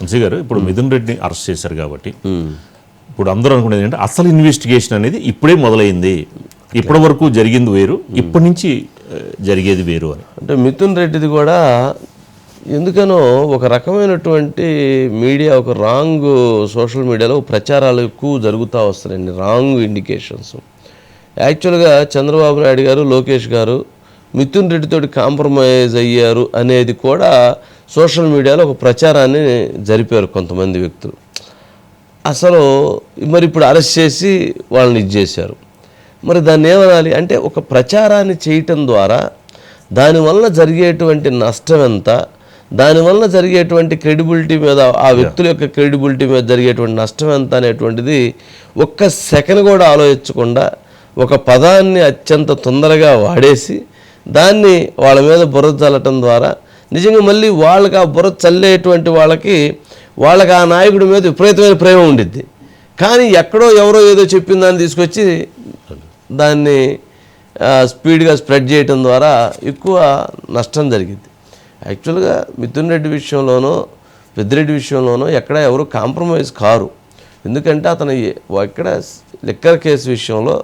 వంశీ గారు ఇప్పుడు మిథున్ రెడ్డిని అరెస్ట్ చేశారు కాబట్టి ఇప్పుడు అందరూ అనుకునేది ఏంటంటే అసలు ఇన్వెస్టిగేషన్ అనేది ఇప్పుడే మొదలైంది. ఇప్పటి వరకు జరిగింది వేరు ఇప్పటి నుంచి జరిగేది వేరు అని. అంటే మిథున్ రెడ్డిది కూడా ఎందుకనో ఒక రకమైనటువంటి మీడియా ఒక రాంగ్ సోషల్ మీడియాలో ప్రచారాలు ఎక్కువ జరుగుతూ వస్తున్నాయండి రాంగ్ ఇండికేషన్స్. యాక్చువల్గా చంద్రబాబు నాయుడు గారు లోకేష్ గారు మిథున్ రెడ్డితోటి కాంప్రమైజ్ అయ్యారు అనేది కూడా సోషల్ మీడియాలో ఒక ప్రచారాన్ని జరిపారు కొంతమంది వ్యక్తులు. అసలు మరి ఇప్పుడు అరెస్ట్ చేసి వాళ్ళని ఇది చేశారు. మరి దాన్ని ఏమనాలి? అంటే ఒక ప్రచారాన్ని చేయటం ద్వారా దానివల్ల జరిగేటువంటి నష్టం ఎంత? దానివల్ల జరిగేటువంటి క్రెడిబిలిటీ మీద ఆ వ్యక్తుల యొక్క క్రెడిబిలిటీ మీద జరిగేటువంటి నష్టం ఎంత అనేటువంటిది ఒక్క సెకండ్ కూడా ఆలోచించకుండా ఒక పదాన్ని అత్యంత తొందరగా వాడేసి దాన్ని వాళ్ళ మీద బుర్ర చల్లటం ద్వారా నిజంగా మళ్ళీ వాళ్ళకి ఆ బురద చల్లేటువంటి వాళ్ళకి వాళ్ళకి ఆ నాయకుడి మీద విపరీతమైన ప్రేమ ఉండిద్ది. కానీ ఎక్కడో ఎవరో ఏదో చెప్పిన దాన్ని తీసుకొచ్చి దాన్ని స్పీడ్గా స్ప్రెడ్ చేయటం ద్వారా ఎక్కువ నష్టం జరిగింది యాక్చువల్గా మిథున్ రెడ్డి విషయంలోనో పెద్దిరెడ్డి విషయంలోనో ఎక్కడ ఎవరు కాంప్రమైజ్ కారు. ఎందుకంటే అతను ఎక్కడ లిక్కర్ కేసు విషయంలో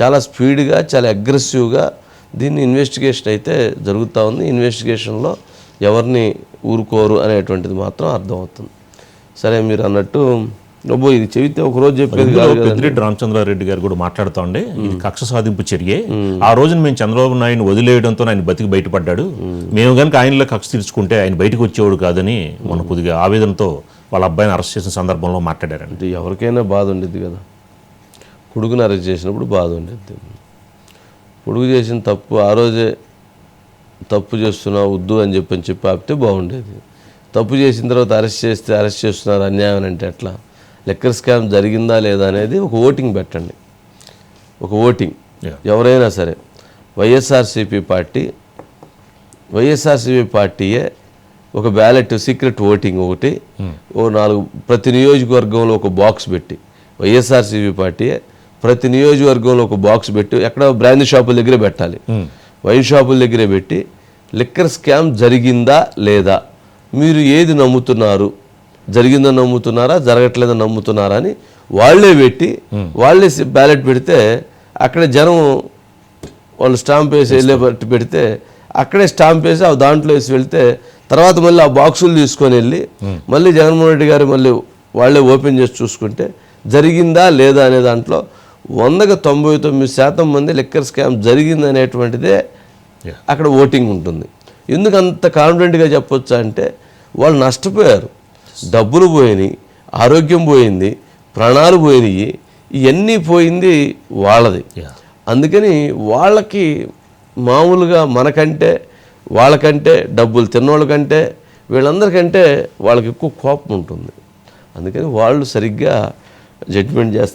చాలా స్పీడ్గా చాలా అగ్రెసివ్గా దీన్ని ఇన్వెస్టిగేషన్ అయితే జరుగుతూ ఉంది. ఇన్వెస్టిగేషన్లో ఎవరిని ఊరుకోరు అనేటువంటిది మాత్రం అర్థమవుతుంది. సరే మీరు అన్నట్టు నవ్వు ఇది చెబితే ఒకరోజు చెప్పేది ఇందులో కాదు కదా పెద్దిరెడ్డి రామచంద్రారెడ్డి గారు కూడా మాట్లాడుతూ ఉండే. ఇది కక్ష సాధింపు చర్యే. ఆ రోజున మేము చంద్రబాబు నాయుడు వదిలేయడంతో ఆయన బతికి బయటపడ్డాడు. మేము. కనుక ఆయనలో కక్ష తీర్చుకుంటే ఆయన బయటకు వచ్చేవాడు కాదని మొన్న కొద్దిగా ఆవేదనతో వాళ్ళ అబ్బాయిని అరెస్ట్ చేసిన సందర్భంలో మాట్లాడారండి. ఎవరికైనా బాధ ఉండిద్ది కదా. కొడుకుని అరెస్ట్ చేసినప్పుడు బాధ ఉండిద్ది. కొడుకు చేసిన తప్పు ఆ రోజే తప్పు చేస్తున్నావు వద్దు అని చెప్పి అని చెప్పి ఆపితే బాగుండేది. తప్పు చేసిన తర్వాత అరెస్ట్ చేస్తే అరెస్ట్ చేస్తున్నారు అన్యాయం అని అంటే ఎట్లా? లెక్కర్ స్కామ్ జరిగిందా లేదా అనేది ఒక ఓటింగ్ పెట్టండి. ఒక ఓటింగ్. ఎవరైనా సరే వైఎస్ఆర్సీపీ పార్టీ వైఎస్ఆర్సీపీ పార్టీయే ఒక బ్యాలెట్ సీక్రెట్ ఓటింగ్ ఒకటి ఓ నాలుగు ప్రతి నియోజకవర్గంలో ఒక బాక్స్ పెట్టి వైఎస్ఆర్సీపీ పార్టీయే ప్రతి నియోజకవర్గంలో ఒక బాక్స్ పెట్టి ఎక్కడ బ్రాండ్ షాపుల దగ్గరే పెట్టాలి. వైన్ షాపుల దగ్గరే పెట్టి లిక్కర్ స్కామ్ జరిగిందా లేదా? మీరు ఏది నమ్ముతున్నారు? జరిగిందని నమ్ముతున్నారా? జరగట్లేదని నమ్ముతున్నారా అని వాళ్ళే పెట్టి వాళ్ళే బ్యాలెట్ పెడితే అక్కడ జనం వాళ్ళు స్టాంప్ వేసి వెళ్ళే బట్టి పెడితే అక్కడే స్టాంప్ వేసి ఆ దాంట్లో వేసి వెళ్తే తర్వాత మళ్ళీ ఆ బాక్సులు తీసుకొని వెళ్ళి మళ్ళీ జగన్మోహన్ రెడ్డి గారు మళ్ళీ వాళ్ళే ఓపెన్ చేసి చూసుకుంటే జరిగిందా లేదా అనే దాంట్లో వందకు తొంభై తొమ్మిది శాతం మంది లిక్కర్ స్కామ్ జరిగింది అనేటువంటిదే. అక్కడ ఓటింగ్ ఉంటుంది ఎందుకు అంత కాన్ఫిడెంట్గా చెప్పొచ్చా అంటే వాళ్ళు నష్టపోయారు డబ్బులు పోయినాయి ఆరోగ్యం పోయింది ప్రాణాలు పోయినాయి ఇవన్నీ పోయింది వాళ్ళది. అందుకని వాళ్ళకి మామూలుగా మనకంటే వాళ్ళకంటే డబ్బులు తిన్నోళ్ళకంటే వీళ్ళందరికంటే వాళ్ళకి ఎక్కువ కోపం ఉంటుంది అందుకని వాళ్ళు సరిగ్గా జడ్జిమెంట్ చేస్తారు